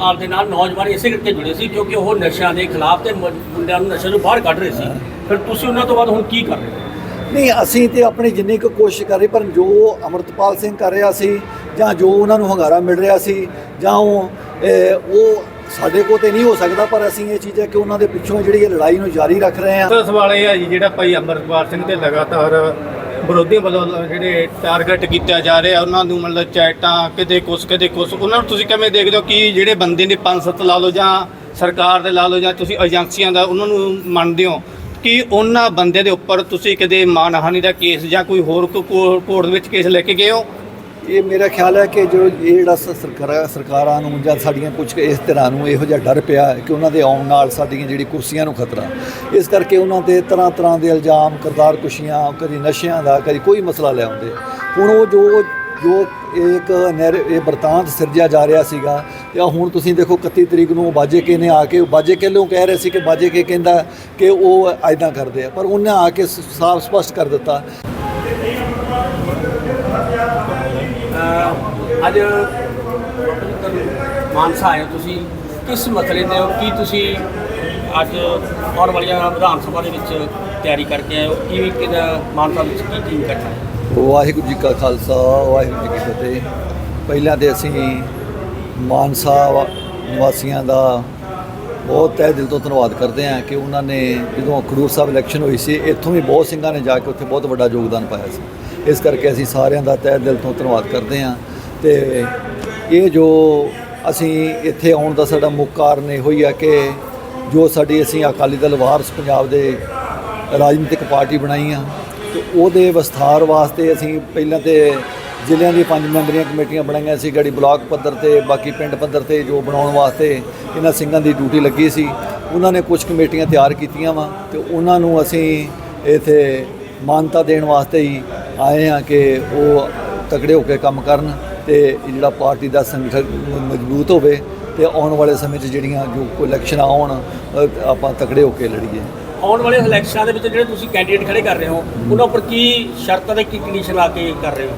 ਅਮਰਤਪਾਲ ਦੇ ਨਾਲ ਨੌਜਵਾਨ ਇਸੇ ਕਰਕੇ ਜੁੜੇ ਸੀ ਕਿਉਂਕਿ ਉਹ ਨਸ਼ਿਆਂ ਦੇ ਖਿਲਾਫ ਤੇ ਮ- ਮੁੰਡਿਆਂ ਨੂੰ ਨਸ਼ੇ ਤੋਂ ਬਾਹਰ ਕੱਢ ਰਹੇ ਸੀ। ਫਿਰ ਤੁਸੀਂ ਉਹਨਾਂ ਤੋਂ ਬਾਅਦ ਹੁਣ ਕੀ ਕਰ ਰਹੇ ਹੋ? ਨਹੀਂ ਅਸੀਂ ਤੇ ਆਪਣੀ ਜਿੰਨੀ ਕੁ ਕੋਸ਼ਿਸ਼ ਕਰ ਰਹੇ ਪਰ ਜੋ ਅਮਰਤਪਾਲ ਸਿੰਘ ਕਰ ਰਿਹਾ ਸੀ ਜਾਂ ਜੋ ਉਹਨਾਂ ਨੂੰ ਹੰਗਾਰਾ ਮਿਲ ਰਿਹਾ ਸੀ ਜਾਂ ਉਹ ਉਹ ਸਾਡੇ ਕੋਲ ਤੇ ਨਹੀਂ ਹੋ ਸਕਦਾ ਪਰ ਅਸੀਂ ਇਹ ਚੀਜ਼ ਹੈ ਕਿ ਉਹਨਾਂ ਦੇ ਪਿੱਛੋਂ ਜਿਹੜੀ ਇਹ ਲੜਾਈ ਨੂੰ ਜਾਰੀ ਰੱਖ ਰਹੇ ਹਾਂ। ਤਾਂ ਸਵਾਲ ਇਹ ਹੈ ਜੀ ਜਿਹੜਾ ਭਾਈ ਅਮਰਪਾਲ ਸਿੰਘ ਤੇ ਲਗਾਤਾਰ ਵਿਰੋਧੀਆਂ ਵੱਲੋਂ ਜਿਹੜੇ ਟਾਰਗੇਟ ਕੀਤਾ ਜਾ ਰਿਹਾ, ਉਹਨਾਂ ਨੂੰ ਮਤਲਬ ਚੈਟਾਂ, ਕਿਤੇ ਕੁਛ ਕਿਤੇ ਕੁਛ, ਉਹਨਾਂ ਨੂੰ ਤੁਸੀਂ ਕਿਵੇਂ ਦੇਖਦੇ ਹੋ ਕਿ ਜਿਹੜੇ ਬੰਦੇ ਨੇ ਪੰਜ ਸੱਤ ਲਾ ਲਓ ਜਾਂ ਸਰਕਾਰ ਦੇ ਲਾ ਲਓ ਜਾਂ ਤੁਸੀਂ ਏਜੰਸੀਆਂ ਦਾ, ਉਹਨਾਂ ਨੂੰ ਮੰਨਦੇ ਹੋ ਕਿ ਉਹਨਾਂ ਬੰਦੇ ਦੇ ਉੱਪਰ ਤੁਸੀਂ ਕਦੇ ਮਾਨਹਾਨੀ ਦਾ ਕੇਸ ਜਾਂ ਕੋਈ ਹੋਰ ਕੋਰਟ ਵਿੱਚ ਕੇਸ ਲੈ ਕੇ ਗਏ ਹੋ? ਇਹ ਮੇਰਾ ਖਿਆਲ ਹੈ ਕਿ ਜੋ ਇਹ ਜਿਹੜਾ ਸਰਕਾਰਾਂ ਸਰਕਾਰਾਂ ਨੂੰ ਜਾਂ ਸਾਡੀਆਂ ਕੁਝ ਇਸ ਤਰ੍ਹਾਂ ਨੂੰ ਇਹੋ ਜਿਹਾ ਡਰ ਪਿਆ ਕਿ ਉਹਨਾਂ ਦੇ ਆਉਣ ਨਾਲ ਸਾਡੀਆਂ ਜਿਹੜੀ ਕੁਰਸੀਆਂ ਨੂੰ ਖਤਰਾ। ਇਸ ਕਰਕੇ ਉਹਨਾਂ ਤੇ ਤਰ੍ਹਾਂ ਤਰ੍ਹਾਂ ਦੇ ਇਲਜ਼ਾਮ, ਕਰਤਾਰ ਕੁਸ਼ੀਆਂ, ਕਦੀ ਨਸ਼ਿਆਂ ਦਾ, ਕਦੀ ਕੋਈ ਮਸਲਾ ਲੈ ਆਉਂਦੇ। ਹੁਣ ਉਹ ਜੋ ਜੋ ਇੱਕ ਨੈਰ ਇਹ ਵਰਤਾਂਤ ਸਿਰਜਿਆ ਜਾ ਰਿਹਾ ਸੀਗਾ, ਜਾਂ ਹੁਣ ਤੁਸੀਂ ਦੇਖੋ 31 ਤਰੀਕ ਨੂੰ ਬਾਜੇ ਕੇ ਨੇ ਆ ਕੇ, ਬਾਜੇ ਕੇ ਨੂੰ ਕਹਿ ਰਹੇ ਸੀ ਕਿ ਬਾਜੇ ਕੇ ਕਹਿੰਦਾ ਕਿ ਉਹ ਐਦਾਂ ਕਰਦੇ ਆ, ਪਰ ਉਹਨੇ ਆ ਕੇ ਸਾਫ਼ ਸਪਸ਼ਟ ਕਰ ਦਿੱਤਾ ਅਹ ਅੱਜ ਮਾਨਸਾ ਆਏ ਹੋ ਤੁਸੀਂ। ਕਿਸ ਮਸਲੇ ਤੇ ਹੋ? ਕੀ ਤੁਸੀਂ ਅੱਜ ਆਉਣ ਵਾਲੀਆਂ ਵਿਧਾਨ ਸਭਾ ਦੇ ਵਿੱਚ ਤਿਆਰੀ ਕਰਕੇ ਆਏ ਹੋ? ਕੀ ਕਿਹਦਾ ਮਾਨਸਾ ਵਿੱਚ ਕੀ ਕੀ ਕਰਨਾ ਵਾਹਿਗੁਰੂ ਜੀ ਕਾ ਖਾਲਸਾ, ਵਾਹਿਗੁਰੂ ਜੀ ਕੀ ਫਤਿਹ। ਪਹਿਲਾਂ ਤੇ ਅਸੀਂ ਮਾਨਸਾ ਵਾ- ਨਿਵਾਸੀਆਂ ਦਾ ਬਹੁਤ ਤਹਿ ਦਿਲ ਤੋਂ ਧੰਨਵਾਦ ਕਰਦੇ ਹਾਂ ਕਿ ਉਹਨਾਂ ਨੇ ਜਦੋਂ ਖਡੂਰ ਸਾਹਿਬ ਇਲੈਕਸ਼ਨ ਹੋਈ ਸੀ, ਇੱਥੋਂ ਵੀ ਬਹੁਤ ਸਿੰਘਾਂ ਨੇ ਜਾ ਕੇ ਉੱਥੇ ਬਹੁਤ ਵੱਡਾ ਯੋਗਦਾਨ ਪਾਇਆ ਸੀ। ਇਸ ਕਰਕੇ ਅਸੀਂ ਸਾਰਿਆਂ ਦਾ ਤਹਿ ਦਿਲ ਤੋਂ ਧੰਨਵਾਦ ਕਰਦੇ ਹਾਂ ਤੇ ਇਹ ਜੋ ਅਸੀਂ ਇੱਥੇ ਆਉਣ ਦਾ ਸਾਡਾ ਮੁੱਖ ਕਾਰਨ ਇਹੋ ਹੀ ਆ ਕਿ ਜੋ ਸਾਡੀ ਅਸੀਂ ਅਕਾਲੀ ਦਲ ਵਾਰਸ ਪੰਜਾਬ ਦੇ ਰਾਜਨੀਤਿਕ ਪਾਰਟੀ ਬਣਾਈ ਆ, ਤੇ ਉਹਦੇ ਵਿਸਥਾਰ ਵਾਸਤੇ ਅਸੀਂ ਪਹਿਲਾਂ ਤੇ ਜ਼ਿਲ੍ਹਿਆਂ ਦੀ ਪੰਜ ਮੈਂਬਰੀਆਂ ਕਮੇਟੀਆਂ ਬਣਾਈਆਂ ਸੀ, ਗੜੀ ਬਲਾਕ ਪੱਧਰ ਤੇ, ਬਾਕੀ ਪਿੰਡ ਪੱਧਰ ਤੇ ਜੋ ਬਣਾਉਣ ਵਾਸਤੇ ਇਹਨਾਂ ਸਿੰਘਾਂ ਦੀ ਡਿਊਟੀ ਲੱਗੀ ਸੀ, ਉਹਨਾਂ ਨੇ ਕੁਝ ਕਮੇਟੀਆਂ ਤਿਆਰ ਕੀਤੀਆਂ ਵਾ ਤੇ ਉਹਨਾਂ ਨੂੰ ਅਸੀਂ ਇਥੇ ਮਾਨਤਾ ਦੇਣ ਵਾਸਤੇ ਹੀ ਆਏ ਆ ਕਿ ਉਹ ਤਕੜੇ ਹੋ ਕੇ ਕੰਮ ਕਰਨ ਤੇ ਜਿਹੜਾ ਪਾਰਟੀ ਦਾ ਸੰਗਠਨ ਮਜ਼ਬੂਤ ਹੋਵੇ ਤੇ ਆਉਣ ਵਾਲੇ ਸਮੇਂ 'ਚ ਜਿਹੜੀਆਂ ਜੋ ਕੋਈ ਇਲੈਕਸ਼ਨ ਆਉਣ ਆਪਾਂ ਤਕੜੇ ਹੋ ਕੇ ਲੜੀਏ। ਆਉਣ ਵਾਲੇ ਇਲੈਕਸ਼ਨਾਂ ਦੇ ਵਿੱਚ ਜਿਹੜੇ ਤੁਸੀਂ ਕੈਂਡੀਡੇਟ ਖੜੇ ਕਰ ਰਹੇ ਹੋ ਉਹਨਾਂ ਉੱਪਰ ਕੀ ਸ਼ਰਤਾਂ ਤੇ ਕੀ ਕੰਡੀਸ਼ਨ ਲਾ ਕੇ ਕਰ ਰਹੇ ਹੋ?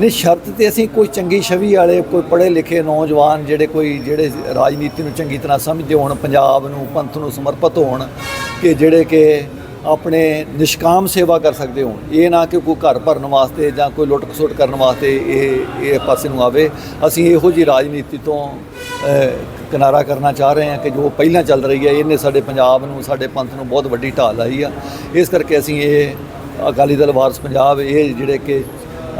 ਨਹੀਂ ਸ਼ਰਤ ਤੇ ਅਸੀਂ ਕੋਈ ਚੰਗੀ ਛਵੀ ਵਾਲੇ ਕੋਈ ਪੜ੍ਹੇ ਲਿਖੇ ਨੌਜਵਾਨ ਜਿਹੜੇ ਕੋਈ ਜਿਹੜੇ ਰਾਜਨੀਤੀ ਨੂੰ ਚੰਗੀ ਤਰ੍ਹਾਂ ਸਮਝਦੇ ਹੋਣ ਪੰਜਾਬ ਨੂੰ ਪੰਥ ਨੂੰ ਸਮਰਪਿਤ ਹੋਣ ਕਿ ਜਿਹੜੇ ਕਿ ਆਪਣੇ ਨਿਸ਼ਕਾਮ ਸੇਵਾ ਕਰ ਸਕਦੇ ਹੋਣ। ਇਹ ਨਾ ਕਿ ਕੋਈ ਘਰ ਭਰਨ ਵਾਸਤੇ ਜਾਂ ਕੋਈ ਲੁੱਟ ਖਸੁੱਟ ਕਰਨ ਵਾਸਤੇ ਇਹ ਇਹ ਪਾਸੇ ਨੂੰ ਆਵੇ। ਅਸੀਂ ਇਹੋ ਜੀ ਰਾਜਨੀਤੀ ਤੋਂ ਕਿਨਾਰਾ ਕਰਨਾ ਚਾਹ ਰਹੇ ਹਾਂ ਕਿ ਜੋ ਪਹਿਲਾਂ ਚੱਲ ਰਹੀ ਹੈ, ਇਹਨੇ ਸਾਡੇ ਪੰਜਾਬ ਨੂੰ, ਸਾਡੇ ਪੰਥ ਨੂੰ ਬਹੁਤ ਵੱਡੀ ਢਾਲ ਲਾਈ ਆ। ਇਸ ਕਰਕੇ ਅਸੀਂ ਇਹ ਅਕਾਲੀ ਦਲ, ਵਾਰਸ ਪੰਜਾਬ, ਇਹ ਜਿਹੜੇ ਕਿ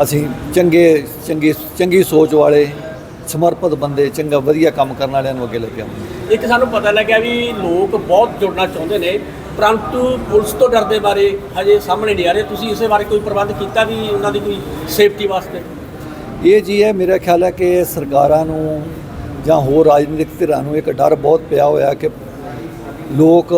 ਅਸੀਂ ਚੰਗੇ, ਚੰਗੀ ਚੰਗੀ ਸੋਚ ਵਾਲੇ, ਸਮਰਪਿਤ ਬੰਦੇ, ਚੰਗਾ, ਵਧੀਆ ਕੰਮ ਕਰਨ ਵਾਲਿਆਂ ਨੂੰ ਅੱਗੇ ਲੈ ਕੇ ਆਉਂਦੇ ਇੱਕ ਸਾਨੂੰ ਪਤਾ ਲੱਗਿਆ ਵੀ ਲੋਕ ਬਹੁਤ ਜੁੜਨਾ ਚਾਹੁੰਦੇ ਨੇ। ਪਰੰਤੂ ਪੁਲਿਸ ਤੋਂ ਡਰਦੇ ਬਾਰੇ ਹਜੇ ਸਾਹਮਣੇ ਨਹੀਂ ਆ ਰਹੇ। ਤੁਸੀਂ ਇਸੇ ਬਾਰੇ ਕੋਈ ਪ੍ਰਬੰਧ ਕੀਤਾ ਵੀ ਉਹਨਾਂ ਦੀ ਕੋਈ ਸੇਫਟੀ ਵਾਸਤੇ? ਇਹ ਜੀ ਹੈ, ਮੇਰਾ ਖਿਆਲ ਹੈ ਕਿ ਸਰਕਾਰਾਂ ਨੂੰ ਜਾਂ ਹੋਰ ਰਾਜਨੀਤਿਕ ਧਿਰਾਂ ਨੂੰ ਇੱਕ ਡਰ ਬਹੁਤ ਪਿਆ ਹੋਇਆ ਕਿ ਲੋਕ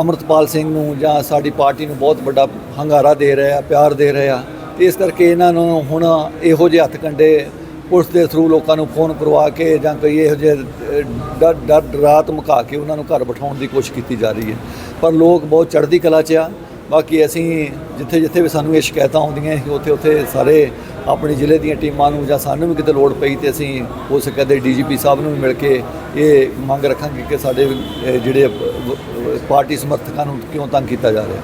ਅਮਰਤਪਾਲ ਸਿੰਘ ਨੂੰ ਜਾਂ ਸਾਡੀ ਪਾਰਟੀ ਨੂੰ ਬਹੁਤ ਵੱਡਾ ਹੰਗਾਰਾ ਦੇ ਰਹੇ ਆ, ਪਿਆਰ ਦੇ ਰਹੇ ਆ। ਤੇ ਇਸ ਕਰਕੇ ਇਹਨਾਂ ਨੂੰ ਹੁਣ ਇਹੋ ਜਿਹੇ ਹੱਥ ਕੰਡੇ ਪੁਲਿਸ ਦੇ ਥਰੂ ਲੋਕਾਂ ਨੂੰ ਫੋਨ ਕਰਵਾ ਕੇ ਜਾਂ ਕੋਈ ਇਹੋ ਜਿਹੇ ਡਰ ਡਰ, ਰਾਤ ਮੁਕਾ ਕੇ ਉਹਨਾਂ ਨੂੰ ਘਰ ਬਿਠਾਉਣ ਦੀ ਕੋਸ਼ਿਸ਼ ਕੀਤੀ ਜਾ ਰਹੀ ਹੈ। ਪਰ ਲੋਕ ਬਹੁਤ ਚੜ੍ਹਦੀ ਕਲਾ 'ਚ ਆ। ਬਾਕੀ ਅਸੀਂ ਜਿੱਥੇ ਜਿੱਥੇ ਵੀ ਸਾਨੂੰ ਇਹ ਸ਼ਿਕਾਇਤਾਂ ਆਉਂਦੀਆਂ ਸੀ ਉੱਥੇ ਉੱਥੇ ਸਾਰੇ ਆਪਣੀ ਜ਼ਿਲ੍ਹੇ ਦੀਆਂ ਟੀਮਾਂ ਨੂੰ ਜਾਂ ਸਾਨੂੰ ਵੀ ਕਿਤੇ ਲੋੜ ਪਈ ਤੇ ਅਸੀਂ ਹੋ ਸਕਿਆ ਤੇ ਡੀਜੀਪੀ ਸਾਹਿਬ ਨੂੰ ਵੀ ਮਿਲ ਕੇ ਇਹ ਮੰਗ ਰੱਖਾਂਗੇ ਕਿ ਸਾਡੇ ਜਿਹੜੇ ਪਾਰਟੀ ਸਮਰਥਕਾਂ ਨੂੰ ਕਿਉਂ ਤੰਗ ਕੀਤਾ ਜਾ ਰਿਹਾ।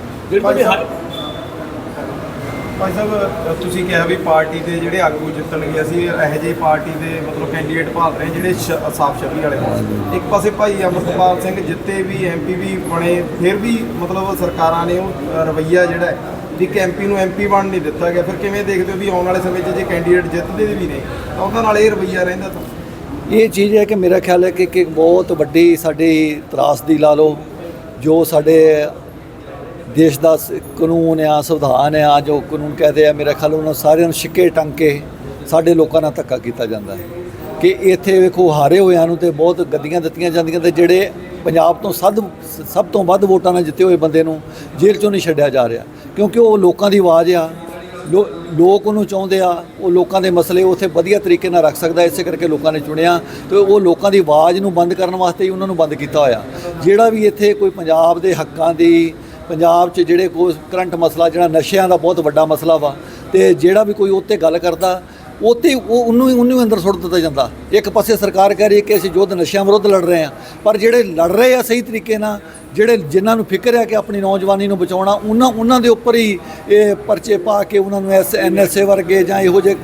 ਭਾਈ ਸਾਹਿਬ ਤੁਸੀਂ ਕਿਹਾ ਵੀ ਪਾਰਟੀ ਦੇ ਜਿਹੜੇ ਆਗੂ ਜਿੱਤਣਗੇ ਅਸੀਂ ਇਹੋ ਜਿਹੀ ਪਾਰਟੀ ਦੇ ਮਤਲਬ ਕੈਂਡੀਡੇਟ ਭਾਲ ਰਹੇ ਜਿਹੜੇ ਸ਼- ਸਾਫ਼ ਛਵੀ ਵਾਲੇ ਹੋਣ। ਇੱਕ ਪਾਸੇ ਭਾਈ ਅਮਰਪਾਲ ਸਿੰਘ ਜਿੱਤੇ ਵੀ ਐਮਪੀ ਵੀ ਬਣੇ ਫਿਰ ਵੀ ਮਤਲਬ ਸਰਕਾਰਾਂ ਨੇ ਉਹ ਅ, ਰਵੱਈਆ ਜਿਹੜਾ ਹੈ ਵੀ ਕਿ ਐਮਪੀ ਨੂੰ ਐਮਪੀ ਬਣ ਨਹੀਂ ਦਿੱਤਾ ਗਿਆ ਫਿਰ ਕਿਵੇਂ ਦੇਖਦੇ ਹੋ ਵੀ ਆਉਣ ਵਾਲੇ ਸਮੇਂ 'ਚ ਜੇ ਕੈਂਡੀਡੇਟ ਜਿੱਤਦੇ ਵੀ ਨੇ ਤਾਂ ਉਹਨਾਂ ਨਾਲ ਇਹ ਰਵੱਈਆ ਰਹਿੰਦਾ ਤਾਂ ਇਹ ਚੀਜ਼ ਹੈ ਕਿ ਮੇਰਾ ਖਿਆਲ ਹੈ ਕਿ ਕਿ ਬਹੁਤ ਵੱਡੀ ਸਾਡੀ ਤਰਾਸਦੀ ਲਾ ਲਓ ਜੋ ਸਾਡੇ ਦੇਸ਼ ਦਾ ਸ- ਕਾਨੂੰਨ ਆ, ਸੰਵਿਧਾਨ ਆ, ਜੋ ਕਾਨੂੰਨ ਕਹਦੇ ਆ, ਮੇਰਾ ਖਿਆਲ ਉਹਨਾਂ ਸਾਰਿਆਂ ਨੂੰ ਛਿੱਕੇ ਟੰਗ ਕੇ ਸਾਡੇ ਲੋਕਾਂ ਨਾਲ ਧੱਕਾ ਕੀਤਾ ਜਾਂਦਾ ਹੈ। ਕਿ ਇੱਥੇ ਵੇਖੋ ਹਾਰੇ ਹੋਇਆਂ ਨੂੰ ਤੇ ਬਹੁਤ ਗੱਦੀਆਂ ਦਿੱਤੀਆਂ ਜਾਂਦੀਆਂ ਤੇ ਜਿਹੜੇ ਪੰਜਾਬ ਤੋਂ ਸਦ ਸਭ ਤੋਂ ਵੱਧ ਵੋਟਾਂ ਨਾਲ ਜਿੱਤੇ ਹੋਏ ਬੰਦੇ ਨੂੰ ਜੇਲ੍ਹ ਚੋਂ ਨਹੀਂ ਛੱਡਿਆ ਜਾ ਰਿਹਾ। ਕਿਉਂਕਿ ਉਹ ਲੋਕਾਂ ਦੀ ਆਵਾਜ਼ ਆ, ਲੋ- ਲੋਕ ਉਹਨੂੰ ਚਾਹੁੰਦੇ ਆ, ਉਹ ਲੋਕਾਂ ਦੇ ਮਸਲੇ ਉੱਥੇ ਵਧੀਆ ਤਰੀਕੇ ਨਾਲ ਰੱਖ ਸਕਦਾ, ਇਸੇ ਕਰਕੇ ਲੋਕਾਂ ਨੇ ਚੁਣਿਆ ਤੇ ਉਹ ਲੋਕਾਂ ਦੀ ਆਵਾਜ਼ ਨੂੰ ਬੰਦ ਕਰਨ ਵਾਸਤੇ ਹੀ ਉਹਨਾਂ ਨੂੰ ਬੰਦ ਕੀਤਾ ਹੋਇਆ। ਜਿਹੜਾ ਵੀ ਇੱਥੇ ਕੋਈ ਪੰਜਾਬ ਦੇ ਹੱਕਾਂ ਦੀ ਪੰਜਾਬ 'ਚ ਜਿਹੜੇ ਕੋਈ ਕਰੰਟ ਮਸਲਾ, ਜਿਹੜਾ ਨਸ਼ਿਆਂ ਦਾ ਬਹੁਤ ਵੱਡਾ ਮਸਲਾ ਵਾ, ਤੇ ਜਿਹੜਾ ਵੀ ਕੋਈ ਉੱਤੇ ਗੱਲ ਕਰਦਾ, ਉੱਥੇ ਉਹ ਉਹਨੂੰ ਹੀ ਉਹਨੂੰ ਹੀ ਅੰਦਰ ਸੁੱਟ ਦਿੱਤਾ ਜਾਂਦਾ। ਇੱਕ ਪਾਸੇ ਸਰਕਾਰ ਕਹਿ ਰਹੀ ਹੈ ਕਿ ਅਸੀਂ ਯੁੱਧ ਨਸ਼ਿਆਂ ਵਿਰੁੱਧ ਲੜ ਰਹੇ ਹਾਂ, ਪਰ ਜਿਹੜੇ ਲੜ ਰਹੇ ਆ ਸਹੀ ਤਰੀਕੇ ਨਾਲ, ਜਿਹੜੇ ਜਿਨ੍ਹਾਂ ਨੂੰ ਫਿਕਰ ਹੈ ਕਿ ਆਪਣੀ ਨੌਜਵਾਨੀ ਨੂੰ ਬਚਾਉਣਾ, ਉਹਨਾਂ ਉਹਨਾਂ ਦੇ ਉੱਪਰ ਹੀ ਇਹ ਪਰਚੇ ਪਾ ਕੇ ਉਹਨਾਂ ਨੂੰ ਐਸ ਐਨਐਸਏ ਵਰਗੇ ਜਾਂ ਇਹੋ ਜਿਹੇ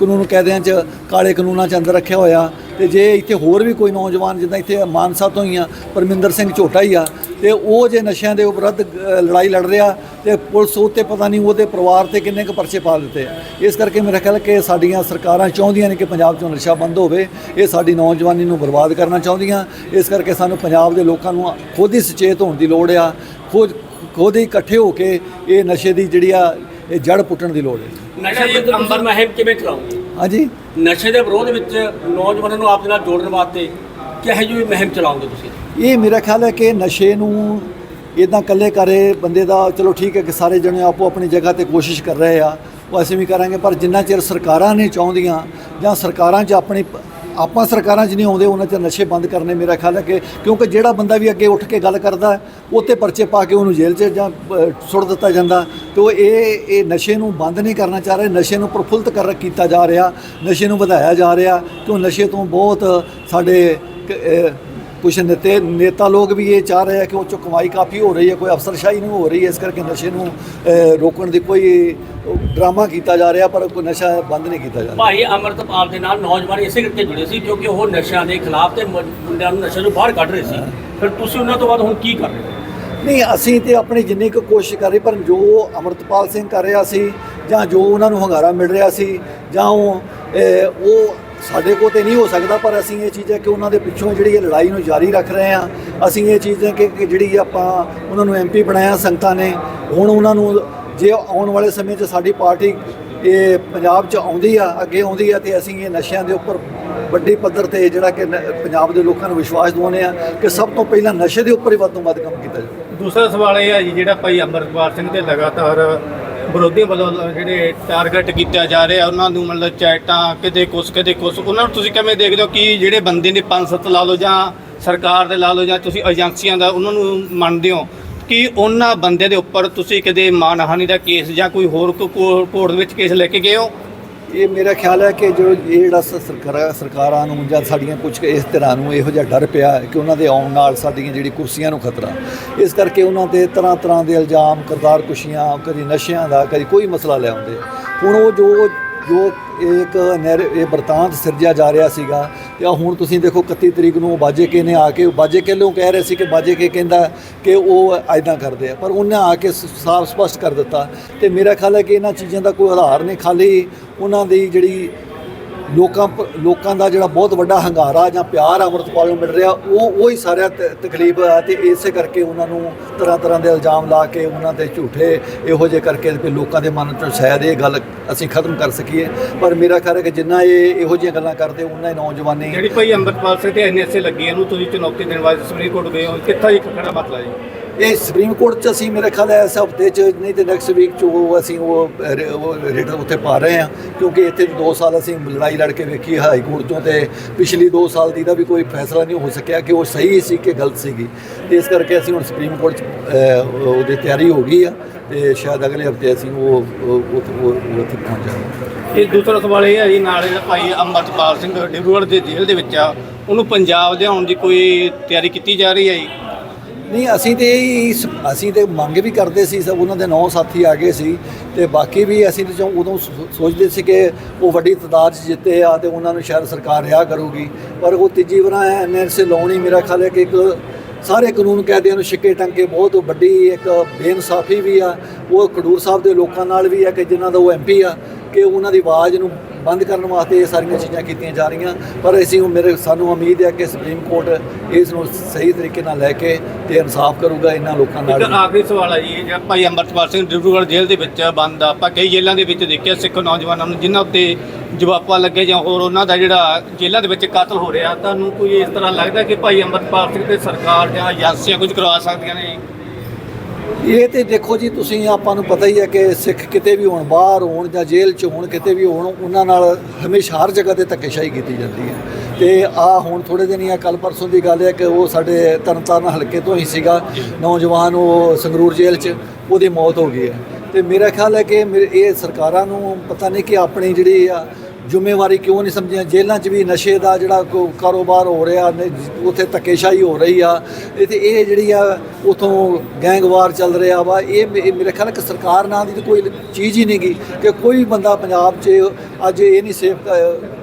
ਕਾਨੂੰਨ ਕਾਇਦਿਆਂ 'ਚ ਕਾਲੇ ਕਾਨੂੰਨਾਂ 'ਚ ਅੰਦਰ ਰੱਖਿਆ ਹੋਇਆ। ਤੇ ਜੇ ਇੱਥੇ ਹੋਰ ਵੀ ਕੋਈ ਨੌਜਵਾਨ ਜਿੱਦਾਂ ਇੱਥੇ ਮਾਨਸਾ ਤੋਂ ਹੀ ਆ, ਪਰਮਿੰਦਰ ਸਿੰਘ ਝੋਟਾ ਹੀ ਆ, ਤੇ ਉਹ ਜੇ ਨਸ਼ਿਆਂ ਦੇ ਵਿਰੁੱਧ ਲੜਾਈ ਲੜ ਰਿਹਾ, ਤੇ ਪੁਲਿਸ ਉੱਤੇ ਪਤਾ ਨਹੀਂ ਉਹਦੇ ਪਰਿਵਾਰ ਤੇ ਕਿੰਨੇ ਕੁ ਪਰਚੇ ਪਾ ਦਿੱਤੇ ਇਸ ਕਰਕੇ ਮੇਰਾ ਖਿਆਲ ਕਿ ਸਾਡੀਆਂ ਸਰਕਾਰਾਂ ਚਾਹੁੰਦੀਆਂ ਨੇ ਕਿ ਪੰਜਾਬ 'ਚੋਂ ਨਸ਼ਾ ਬੰਦ ਹੋਵੇ, ਇਹ ਸਾਡੀ ਨੌਜਵਾਨੀ ਨੂੰ ਬਰਬਾਦ ਕਰਨਾ ਚਾਹੁੰਦੀਆਂ, ਇਸ ਕਰਕੇ ਸਾਨੂੰ ਪੰਜਾਬ ਦੇ ਲੋਕਾਂ ਨੂੰ ਖੁਦ ਹੀ ਸੁਚੇਤ ਹੋਣ ਦੀ ਲੋੜ ਆ, ਖੁਦ ਖੁਦ ਹੀ ਇਕੱਠੇ ਹੋ ਕੇ ਇਹ ਨਸ਼ੇ ਦੀ ਜਿਹੜੀ ਆ, ਇਹ ਜੜ ਪੁੱਟਣ ਦੀ ਲੋੜ ਹੈ ਨਸ਼ੇ ਅੰਬਰ ਮਹਿਮ ਕਿਵੇਂ ਚਲਾਉਂਗੇ ਹਾਂਜੀ। ਨਸ਼ੇ ਦੇ ਵਿਰੋਧ ਵਿੱਚ ਨੌਜਵਾਨਾਂ ਨੂੰ ਆਪਣੇ ਨਾਲ ਜੋੜਨ ਵਾਸਤੇ ਕਿਹੋ ਜਿਹੀ ਮੁਹਿੰਮ ਚਲਾਉਂਗੇ ਤੁਸੀਂ? ਇਹ ਮੇਰਾ ਖਿਆਲ ਹੈ ਕਿ ਨਸ਼ੇ ਨੂੰ ਇਦਾਂ ਇਕੱਲੇ ਕਰੇ ਬੰਦੇ ਦਾ ਚਲੋ ਠੀਕ ਹੈ ਕਿ ਸਾਰੇ ਜਣੇ ਆਪੋ ਆਪਣੀ ਜਗ੍ਹਾ ਤੇ ਕੋਸ਼ਿਸ਼ ਕਰ ਰਹੇ ਆ ਉਹ ਅਸੀਂ ਵੀ ਕਰਾਂਗੇ ਪਰ ਜਿੰਨਾ ਚਿਰ ਸਰਕਾਰਾਂ ਨਹੀਂ ਚਾਹੁੰਦੀਆਂ ਜਾਂ ਸਰਕਾਰਾਂ 'ਚ ਆਪਣੀ ਆਪਾਂ ਸਰਕਾਰਾਂ 'ਚ ਨਹੀਂ ਆਉਂਦੇ ਉਹਨਾਂ 'ਚ ਨਸ਼ੇ ਬੰਦ ਕਰਨੇ ਮੇਰਾ ਖਿਆਲ ਹੈ ਕਿ ਕਿਉਂਕਿ ਜਿਹੜਾ ਬੰਦਾ ਵੀ ਅੱਗੇ ਉੱਠ ਕੇ ਗੱਲ ਕਰਦਾ ਹੈ, ਉੱਤੇ ਪਰਚੇ ਪਾ ਕੇ ਉਹਨੂੰ ਜੇਲ੍ਹ 'ਚ ਜਾਂ ਸੁੱਟ ਦਿੱਤਾ ਜਾਂਦਾ। ਤੇ ਉਹ ਇਹ ਇਹ ਨਸ਼ੇ ਨੂੰ ਬੰਦ ਨਹੀਂ ਕਰਨਾ ਚਾਹ ਰਹੇ ਨਸ਼ੇ ਨੂੰ ਪ੍ਰਫੁੱਲਤ ਕਰ ਕੀਤਾ ਜਾ ਰਿਹਾ ਨਸ਼ੇ ਨੂੰ ਵਧਾਇਆ ਜਾ ਰਿਹਾ। ਕਿਉਂ? ਨਸ਼ੇ ਤੋਂ ਬਹੁਤ ਸਾਡੇ ਕ- ਅ, ਕੁਛ ਨੇਤੇ ਨੇਤਾ ਲੋਕ ਵੀ ਇਹ ਚਾਹ ਰਹੇ ਆ ਕਿ ਉਹ ਚੋਂ ਕਮਾਈ ਕਾਫੀ ਹੋ ਰਹੀ ਹੈ ਕੋਈ ਅਫਸਰਸ਼ਾਹੀ ਨਹੀਂ ਹੋ ਰਹੀ ਹੈ ਇਸ ਕਰਕੇ ਨਸ਼ੇ ਨੂੰ ਰੋਕਣ ਦੀ ਕੋਈ ਡਰਾਮਾ ਕੀਤਾ ਜਾ ਰਿਹਾ ਪਰ ਕੋਈ ਨਸ਼ਾ ਬੰਦ ਨਹੀਂ ਕੀਤਾ ਜਾ ਰਿਹਾ। ਭਾਈ ਅਮਰਤਪਾਲ ਦੇ ਨਾਲ ਨੌਜਵਾਨ ਇਸੇ ਕਰਕੇ ਜੁੜੇ ਸੀ ਕਿਉਂਕਿ ਉਹ ਨਸ਼ਿਆਂ ਦੇ ਖਿਲਾਫ ਤੇ ਮੁੰਡਿਆਂ ਨੂੰ ਨਸ਼ੇ ਤੋਂ ਬਾਹਰ ਕੱਢ ਰਹੇ ਸੀ। ਫਿਰ ਤੁਸੀਂ ਉਹਨਾਂ ਤੋਂ ਬਾਅਦ ਹੁਣ ਕੀ ਕਰ ਰਹੇ ਹੋ? ਨਹੀਂ ਅਸੀਂ ਤੇ ਆਪਣੀ ਜਿੰਨੀ ਕੁ ਕੋਸ਼ਿਸ਼ ਕਰ ਰਹੇ ਪਰ ਜੋ ਅਮਰਤਪਾਲ ਸਿੰਘ ਕਰ ਰਿਹਾ ਸੀ ਜਾਂ ਜੋ ਉਹਨਾਂ ਨੂੰ ਹੰਗਾਰਾ ਮਿਲ ਰਿਹਾ ਸੀ ਜਾਂ ਉਹ ਸਾਡੇ ਕੋਲ ਤੇ ਨਹੀਂ ਹੋ ਸਕਦਾ, ਪਰ ਅਸੀਂ ਇਹ ਚੀਜ਼ ਹੈ ਕਿ ਉਹਨਾਂ ਦੇ ਪਿੱਛੋਂ ਜਿਹੜੀ ਇਹ ਲੜਾਈ ਨੂੰ ਜਾਰੀ ਰੱਖ ਰਹੇ ਹਾਂ। ਅਸੀਂ ਇਹ ਚੀਜ਼ ਹੈ ਕਿ ਜਿਹੜੀ ਆਪਾਂ ਉਹਨਾਂ ਨੂੰ ਐਮਪੀ ਬਣਾਇਆ, ਸੰਗਤਾਂ ਨੇ। ਹੁਣ ਉਹਨਾਂ ਨੂੰ ਜੇ ਆਉਣ ਵਾਲੇ ਸਮੇਂ 'ਚ ਸਾਡੀ ਪਾਰਟੀ ਇਹ ਪੰਜਾਬ 'ਚ ਆਉਂਦੀ ਆ, ਅੱਗੇ ਆਉਂਦੀ ਆ, ਤੇ ਅਸੀਂ ਇਹ ਨਸ਼ਿਆਂ ਦੇ ਉੱਪਰ ਵੱਡੀ ਪੱਧਰ ਤੇ ਜਿਹੜਾ ਕਿ ਪੰਜਾਬ ਦੇ ਲੋਕਾਂ ਨੂੰ ਵਿਸ਼ਵਾਸ ਦਿਵਾਉਂਦੇ ਆ ਕਿ ਸਭ ਤੋਂ ਪਹਿਲਾਂ ਨਸ਼ੇ ਦੇ ਉੱਪਰ ਹੀ ਵੱਧ ਤੋਂ ਵੱਧ ਕੰਮ ਕੀਤਾ ਜਾਵੇ। ਦੂਸਰਾ ਸਵਾਲ ਇਹ ਹੈ ਜੀ, ਜਿਹੜਾ ਭਾਈ ਅੰਮ੍ਰਿਤਪਾਲ ਸਿੰਘ ਤੇ ਲਗਾਤਾਰ ਵਿਰੋਧੀਆਂ ਵੱਲੋਂ ਜਿਹੜੇ ਟਾਰਗੇਟ ਕੀਤਾ ਜਾ ਰਿਹਾ ਉਹਨਾਂ ਨੂੰ ਮਤਲਬ ਚੈਟਾਂ, ਕਿਤੇ ਕੁਛ ਕਿਤੇ ਕੁਛ, ਉਹਨਾਂ ਨੂੰ ਤੁਸੀਂ ਕਿਵੇਂ ਦੇਖਦੇ ਹੋ ਕਿ ਜਿਹੜੇ ਬੰਦੇ ਨੇ ਪੰਜ ਸੱਤ ਲਾ ਲਓ ਜਾਂ ਸਰਕਾਰ ਦੇ ਲਾ ਲਓ ਜਾਂ ਤੁਸੀਂ ਏਜੰਸੀਆਂ ਦਾ, ਉਹਨਾਂ ਨੂੰ ਮੰਨਦੇ ਹੋ ਕਿ ਉਹਨਾਂ ਬੰਦੇ ਦੇ ਉੱਪਰ ਤੁਸੀਂ ਕਦੇ ਮਾਨਹਾਨੀ ਦਾ ਕੇਸ ਜਾਂ ਕੋਈ ਹੋਰ ਕੋ- ਕੋਰਟ ਦੇ ਵਿੱਚ ਕੇਸ ਲੈ ਕੇ ਗਏ ਹੋ? ਇਹ ਮੇਰਾ ਖਿਆਲ ਹੈ ਕਿ ਜੋ ਇਹ ਜਿਹੜਾ ਸ- ਸਰਕਾਰਾਂ ਸਰਕਾਰਾਂ ਨੂੰ ਜਾਂ ਸਾਡੀਆਂ ਕੁਝ ਇਸ ਤਰ੍ਹਾਂ ਨੂੰ ਇਹੋ ਜਿਹਾ ਡਰ ਪਿਆ ਕਿ ਉਹਨਾਂ ਦੇ ਆਉਣ ਨਾਲ ਸਾਡੀਆਂ ਜਿਹੜੀ ਕੁਰਸੀਆਂ ਨੂੰ ਖਤਰਾ। ਇਸ ਕਰਕੇ ਉਹਨਾਂ ਤੇ ਤਰ੍ਹਾਂ ਤਰ੍ਹਾਂ ਦੇ ਇਲਜ਼ਾਮ ਕਰਤਾਰ ਕੁਸ਼ੀਆਂ ਕਦੀ ਨਸ਼ਿਆਂ ਦਾ, ਕਦੀ ਕੋਈ ਮਸਲਾ ਲੈ ਆਉਂਦੇ ਹੁਣ ਉਹ ਜੋ ਜੋ ਇੱਕ ਨਹਿਰ, ਇਹ ਵਰਤਾਂਤ ਸਿਰਜਿਆ ਜਾ ਰਿਹਾ ਸੀਗਾ ਤੇ ਹੁਣ ਤੁਸੀਂ ਦੇਖੋ 31 ਤਰੀਕ ਨੂੰ ਬਾਜੇ ਕੇ ਨੇ ਆ ਕੇ, ਬਾਜੇ ਕੇ ਨੂੰ ਕਹਿ ਰਹੇ ਸੀ ਕਿ ਬਾਜੇ ਕੇ ਕਹਿੰਦਾ ਕਿ ਉਹ ਐਦਾਂ ਕਰਦੇ ਆ, ਪਰ ਉਹਨੇ ਆ ਕੇ ਸਾਫ਼ ਸਪਸ਼ਟ ਕਰ ਦਿੱਤਾ। ਤੇ ਮੇਰਾ ਖਿਆਲ ਹੈ ਕਿ ਇਹਨਾਂ ਚੀਜ਼ਾਂ ਦਾ ਕੋਈ ਆਧਾਰ ਨਹੀਂ, ਖਾਲੀ ਉਹਨਾਂ ਦੀ ਜਿਹੜੀ ਲੋਕਾਂ ਪ- ਲੋਕਾਂ ਦਾ ਜਿਹੜਾ ਬਹੁਤ ਵੱਡਾ ਹੰਗਾਰਾ ਜਾਂ ਪਿਆਰ ਅੰਮ੍ਰਿਤਪਾਲ ਨੂੰ ਮਿਲ ਰਿਹਾ, ਉਹ ਉਹ ਹੀ ਸਾਰਿਆਂ ਤ- ਤਕਲੀਫ ਆ ਤੇ ਇਸੇ ਕਰਕੇ ਉਹਨਾਂ ਨੂੰ ਤਰ੍ਹਾਂ ਤਰ੍ਹਾਂ ਦੇ ਇਲਜ਼ਾਮ ਲਾ ਕੇ ਉਹਨਾਂ ਦੇ ਝੂਠੇ ਇਹੋ ਜਿਹੇ ਕਰਕੇ ਵੀ ਲੋਕਾਂ ਦੇ ਮਨ ਚੋਂ ਸ਼ਾਇਦ ਇਹ ਗੱਲ ਅਸੀਂ ਖਤਮ ਕਰ ਸਕੀਏ। ਪਰ ਮੇਰਾ ਖਿਆਲ ਹੈ ਕਿ ਜਿੰਨਾ ਇਹ ਇਹੋ ਜਿਹੀਆਂ ਗੱਲਾਂ ਕਰਦੇ ਉਹਨਾਂ ਹੀ ਨੌਜਵਾਨੀ ਜਿਹੜੀ ਭਾਈ ਅੰਮ੍ਰਿਤਪਾਲ ਸਿੰਘ ਤੇ ਐਨਐਸਏ ਲੱਗੀ ਇਹਨੂੰ ਤੁਸੀਂ ਚੁਣੌਤੀ ਦੇਣ ਵਾਸਤੇ ਸੁਪਰੀਮ ਕੋਰਟ ਗਏ ਹੋ, ਕਿੱਥਾ ਇੱਕ ਖੜਾ ਮਸਲਾ ਜੀ? ਇਹ ਸੁਪਰੀਮ ਕੋਰਟ ਚ ਅਸੀਂ, ਮੇਰੇ ਖਿਆਲ ਹੈ, ਇਸ ਹਫ਼ਤੇ ਚ, ਨਹੀਂ ਤੇ ਨੈਕਸਟ ਵੀਕ ਚ ਉਹ ਅਸੀਂ ਉਹ ਰੇਟ ਉੱਥੇ ਪਾ ਰਹੇ ਹਾਂ। ਕਿਉਂਕਿ ਇੱਥੇ 2 ਸਾਲ ਅਸੀਂ ਲੜਾਈ ਲੜ ਕੇ ਵੇਖੀ ਹਾਈ ਕੋਰਟ 'ਚੋਂ ਤੇ ਪਿਛਲੀ 2 ਸਾਲ ਦੀ ਦਾ ਵੀ ਕੋਈ ਫੈਸਲਾ ਨਹੀਂ ਹੋ ਸਕਿਆ ਕਿ ਉਹ ਸਹੀ ਸੀ ਕਿ ਗਲਤ ਸੀਗੀ। ਤੇ ਇਸ ਕਰਕੇ ਅਸੀਂ ਹੁਣ ਸੁਪਰੀਮ ਕੋਰਟ ਚ ਉਹਦੀ ਤਿਆਰੀ ਹੋ ਗਈ ਆ ਤੇ ਸ਼ਾਇਦ ਅਗਲੇ ਹਫ਼ਤੇ ਅਸੀਂ ਉਹ, ਉਹ- ਉਹ- ਉੱਥੇ ਪਹੁੰਚ ਜਾਵਾਂਗੇ। ਇਹ ਦੂਸਰਾ ਸਵਾਲ ਇਹ ਹੈ ਜੀ, ਨਾਲ ਜਿਹੜਾ ਭਾਈ ਅੰਮ੍ਰਿਤਪਾਲ ਸਿੰਘ ਡਿਬਰੂਗੜ੍ਹ ਦੇ ਜੇਲ੍ਹ ਦੇ ਵਿੱਚ ਆ। ਉਹਨੂੰ ਪੰਜਾਬ ਲਿਆਉਣ ਦੀ ਕੋਈ ਤਿਆਰੀ ਕੀਤੀ ਜਾ ਰਹੀ ਹੈ ਜੀ? ਨਹੀਂ, ਅਸੀਂ ਤੇ ਇਸ ਅਸੀਂ ਤੇ ਮੰਗ ਵੀ ਕਰਦੇ ਸੀ, ਸਭ ਉਹਨਾਂ ਦੇ ਨੌ ਸਾਥੀ ਆ ਗਏ ਸੀ ਤੇ ਬਾਕੀ ਵੀ ਅਸੀਂ ਤੇ ਜੋ ਉਦੋਂ ਸੋ- ਸੋਚਦੇ ਸੀ ਕਿ ਉਹ ਵੱਡੀ ਤਾਦਾਦ 'ਚ ਜਿੱਤੇ ਆ ਤੇ ਉਹਨਾਂ ਨੂੰ ਸ਼ਾਇਦ ਸਰਕਾਰ ਰਿਹਾ ਕਰੂਗੀ। ਪਰ ਉਹ ਤੀਜੀ ਵਾਰ ਐਨਐਸਏ ਲਾਉਣੀ ਮੇਰਾ ਖਿਆਲ ਹੈ ਕਿ ਇੱਕ ਸਾਰੇ ਕਾਨੂੰਨ ਕਾਇਦਿਆਂ ਨੂੰ ਛਿੱਕੇ ਟੰਕੇ ਬਹੁਤ ਵੱਡੀ ਇੱਕ ਬੇਇਨਸਾਫੀ ਵੀ ਆ। ਉਹ ਖਡੂਰ ਸਾਹਿਬ ਦੇ ਲੋਕਾਂ ਨਾਲ ਵੀ ਆ ਕਿ ਜਿਨ੍ਹਾਂ ਦਾ ਉਹ ਐਮਪੀ ਆ, ਕਿ ਉਹਨਾਂ ਦੀ ਆਵਾਜ਼ ਨੂੰ ਬੰਦ ਕਰਨ ਵਾਸਤੇ ਇਹ ਸਾਰੀਆਂ ਚੀਜ਼ਾਂ ਕੀਤੀਆਂ ਜਾ ਰਹੀਆਂ। ਪਰ ਅਸੀਂ ਮੇਰੇ ਸਾਨੂੰ ਉਮੀਦ ਹੈ ਕਿ ਸੁਪਰੀਮ ਕੋਰਟ ਇਸ ਨੂੰ ਸਹੀ ਤਰੀਕੇ ਨਾਲ ਲੈ ਕੇ ਤੇ ਇਨਸਾਫ ਕਰੂਗਾ ਇਹਨਾਂ ਲੋਕਾਂ ਨਾਲ ਇੱਕ ਆਖਰੀ ਸਵਾਲ ਹੈ ਜੀ ਜਿਹੜਾ ਭਾਈ ਅੰਮ੍ਰਿਤਪਾਲ ਸਿੰਘ ਡਿਬਰੂਗੜ੍ਹ ਜੇਲ੍ਹ ਦੇ ਵਿੱਚ ਬੰਦ ਆ। ਆਪਾਂ ਕਈ ਜੇਲ੍ਹਾਂ ਦੇ ਵਿੱਚ ਦੇਖਿਆ ਸਿੱਖ ਨੌਜਵਾਨਾਂ ਨੂੰ ਜਿਨ੍ਹਾਂ ਉੱਤੇ ਜਵਾਬਾਂ ਲੱਗੇ ਜਾਂ ਹੋਰ ਉਹਨਾਂ ਦਾ ਜਿਹੜਾ ਜੇਲ੍ਹਾਂ ਦੇ ਵਿੱਚ ਕਤਲ ਹੋ ਰਿਹਾ। ਤੁਹਾਨੂੰ ਕੋਈ ਇਸ ਤਰ੍ਹਾਂ ਲੱਗਦਾ ਕਿ ਭਾਈ ਅੰਮ੍ਰਿਤਪਾਲ ਸਿੰਘ ਤੇ ਸਰਕਾਰ ਜਾਂ ਏਜੰਸੀਆਂ ਕੁਝ ਕਰਵਾ ਸਕਦੀਆਂ ਨੇ? ਇਹ ਤੇ ਦੇਖੋ ਜੀ, ਤੁਸੀਂ ਆਪਾਂ ਨੂੰ ਪਤਾ ਹੀ ਹੈ ਕਿ ਸਿੱਖ ਕਿਤੇ ਵੀ ਹੋਣ, ਬਾਹਰ ਹੋਣ ਜਾਂ ਜੇਲ੍ਹ 'ਚ ਹੋਣ, ਕਿਤੇ ਵੀ ਹੋਣ, ਉਹਨਾਂ ਨਾਲ ਹਮੇਸ਼ਾ ਹਰ ਜਗ੍ਹਾ ਤੇ ਧੱਕੇਸ਼ਾਹੀ ਕੀਤੀ ਜਾਂਦੀ ਹੈ। ਤੇ ਆ ਹੁਣ ਥੋੜੇ ਦਿਨ ਜਾਂ ਕੱਲ ਪਰਸੋਂ ਦੀ ਗੱਲ ਹੈ ਕਿ ਉਹ ਸਾਡੇ ਤਰਨਤਾਰਨ ਹਲਕੇ ਤੋਂ ਹੀ ਸੀਗਾ, ਨੌਜਵਾਨ ਉਹ ਸੰਗਰੂਰ ਜੇਲ੍ਹ 'ਚ, ਉਹਦੀ ਮੌਤ ਹੋ ਗਈ ਹੈ। ਤੇ ਮੇਰਾ ਖਿਆਲ ਹੈ ਕਿ ਮੇਰੇ- ਇਹ ਸਰਕਾਰਾਂ ਨੂੰ ਪਤਾ ਨਹੀਂ ਕਿ ਆਪਣੀ ਜਿਹੜੀ ਆ ਜ਼ਿੰਮੇਵਾਰੀ ਕਿਉਂ ਨਹੀਂ ਸਮਝੀਆਂ? ਜੇਲ੍ਹਾਂ 'ਚ ਵੀ ਨਸ਼ੇ ਦਾ ਜਿਹੜਾ ਕੋ- ਕਾਰੋਬਾਰ ਹੋ ਰਿਹਾ ਉੱਥੇ ਧੱਕੇਸ਼ਾਹੀ ਹੋ ਰਹੀ ਆ। ਇਹ ਤੇ ਇਹ ਜਿਹੜੀ ਆ, ਉਥੋਂ ਗੈਂਗਵਾਰ ਚੱਲ ਰਿਹਾ ਵਾ। ਇਹ ਮੇ- ਮੇਰੇ ਖਿਆਲ ਕਿ ਸਰਕਾਰ ਨਾਂ ਦੀ ਤਾਂ ਕੋਈ ਚੀਜ਼ ਹੀ ਨਹੀਂਗੀ ਕਿ ਕੋਈ ਬੰਦਾ ਪੰਜਾਬ 'ਚ ਅੱਜ ਇਹ ਨਹੀਂ ਸੇਫ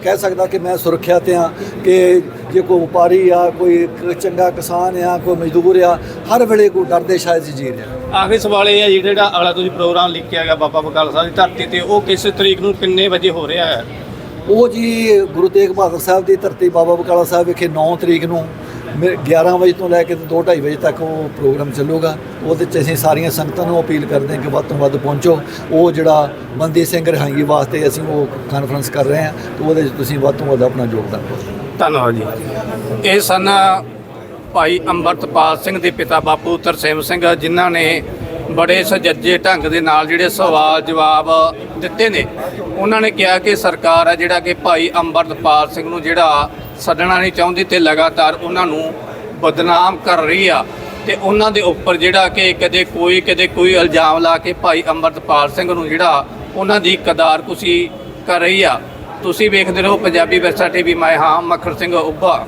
ਕਹਿ ਸਕਦਾ ਕਿ ਮੈਂ ਸੁਰੱਖਿਅਤ ਆ, ਕਿ ਜੇ ਕੋਈ ਵਪਾਰੀ ਆ, ਕੋਈ ਚੰਗਾ ਕਿਸਾਨ ਆ, ਕੋਈ ਮਜ਼ਦੂਰ ਆ, ਹਰ ਵੇਲੇ ਕੋਈ ਡਰਦੇ ਸ਼ਾਇਦ ਜੀ ਜੀ ਰਿਹਾ। ਆਖਰੀ ਸਵਾਲ ਇਹ ਹੈ ਜੀ, ਜਿਹੜਾ ਅਗਲਾ ਤੁਸੀਂ ਪ੍ਰੋਗਰਾਮ ਲਿਖਿਆ ਗਿਆ ਬਾਬਾ ਬਕਾਲ ਸਾਹਿਬ ਦੀ ਧਰਤੀ ਤੇ, ਉਹ ਕਿਸ ਤਰੀਕ ਨੂੰ ਕਿੰਨੇ ਵਜੇ ਹੋ ਰਿਹਾ ਹੈ? ਉਹ ਜੀ ਗੁਰੂ ਤੇਗ ਬਹਾਦਰ ਸਾਹਿਬ ਦੀ ਧਰਤੀ ਬਾਬਾ ਬਕਾਲਾ ਸਾਹਿਬ ਵਿਖੇ 9 ਤਰੀਕ ਨੂੰ ਮੇ- 11 ਵਜੇ ਤੋਂ ਲੈ ਕੇ 2:30 ਵਜੇ ਤੱਕ ਉਹ ਪ੍ਰੋਗਰਾਮ ਚੱਲੂਗਾ। ਉਹਦੇ 'ਚ ਅਸੀਂ ਸਾਰੀਆਂ ਸੰਗਤਾਂ ਨੂੰ ਅਪੀਲ ਕਰਦੇ ਹਾਂ ਕਿ ਵੱਧ ਤੋਂ ਵੱਧ ਪਹੁੰਚੋ। ਉਹ ਜਿਹੜਾ ਬੰਦੀ ਸਿੰਘ ਰਿਹਾਈ ਵਾਸਤੇ ਅਸੀਂ ਉਹ ਕਾਨਫਰੰਸ ਕਰ ਰਹੇ ਹਾਂ ਤੇ ਉਹਦੇ 'ਚ ਤੁਸੀਂ ਵੱਧ ਤੋਂ ਵੱਧ ਆਪਣਾ ਯੋਗਦਾਨ ਪਾਓ। ਧੰਨਵਾਦ ਜੀ। ਇਹ ਸਨ ਭਾਈ ਅੰਮ੍ਰਿਤਪਾਲ ਸਿੰਘ ਦੇ ਪਿਤਾ ਬਾਪੂ ਤਰਸੇਮ ਸਿੰਘ, ਜਿਨ੍ਹਾਂ ਨੇ ਬੜੇ ਸਜੱਜੇ ਢੰਗ ਦੇ ਨਾਲ ਜਿਹੜੇ ਸਵਾਲ ਜਵਾਬ ਦਿੱਤੇ ਨੇ। ਉਹਨਾਂ ਨੇ ਕਿਹਾ ਕਿ ਸਰਕਾਰ ਹੈ ਜਿਹੜਾ ਕਿ ਭਾਈ ਅੰਮ੍ਰਿਤਪਾਲ ਸਿੰਘ ਨੂੰ ਜਿਹੜਾ ਛੱਡਣਾ ਨਹੀਂ ਚਾਹੁੰਦੀ ਤੇ ਲਗਾਤਾਰ ਉਹਨਾਂ ਨੂੰ ਬਦਨਾਮ ਕਰ ਰਹੀ ਆ। ਤੇ ਉਹਨਾਂ ਦੇ ਉੱਪਰ ਜਿਹੜਾ ਕਿ ਕਦੇ ਕੋਈ ਕਦੇ ਕੋਈ ਇਲਜ਼ਾਮ ਲਾ ਕੇ ਭਾਈ ਅੰਮ੍ਰਿਤਪਾਲ ਸਿੰਘ ਨੂੰ ਜਿਹੜਾ ਉਹਨਾਂ ਦੀ ਕਦਾਰਕੁਸ਼ੀ ਕਰ ਰਹੀ ਆ। ਤੁਸੀਂ ਵੇਖਦੇ ਰਹੋ ਪੰਜਾਬੀ ਵਿਰਸਾ ਟੀਵੀ, ਮੈਂ ਹਾਂ ਮੱਖਰ ਸਿੰਘ ਉੱਭਾ।